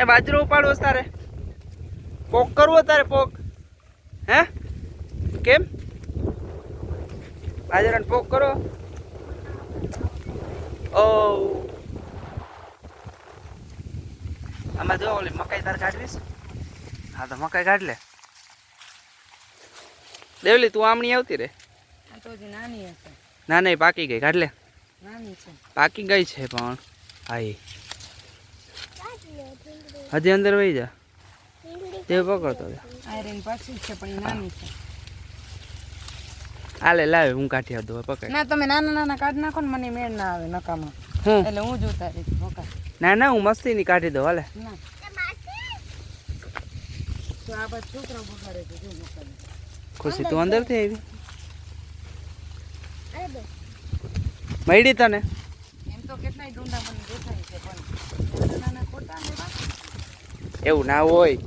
એ બાજરો ઉપાડવો તારે. પોક કરવો તારે પોક. હે? કેમ? બાજરાને પોક કરો. ઓ. આમાં જો ઓલી મકાઈ તાર કાઢવીશ હા તો મકાઈ કાઢ લે. દેવલી તું આમણી આવતી રે? ના નહીં પાકી ગઈ. કાઢ લે. પાકી ગઈ છે પણ. હા હજી અંદર વહી જા. તે પકડતો જા. આયરન પાછી છે પણ નાની છે. હાલે લાવે હું કાઢી આવું પકડ. ના તમે નાના નાના કાઢ નાખો ને મને મેળ ના આવે નકામાં. હું? એટલે હું જોતા રહી પકડ. ના ના હું મસ્તી ની કાઢી દઉં હાલે. ના. તો આ બાદ છોકરા બગાડે છે જો મોકલે ખુશી તું અંદરથી આવી? મળી તને? એમ તો કેટલાય ડુંડા મને દેખાય છે પણ એવું ના હોય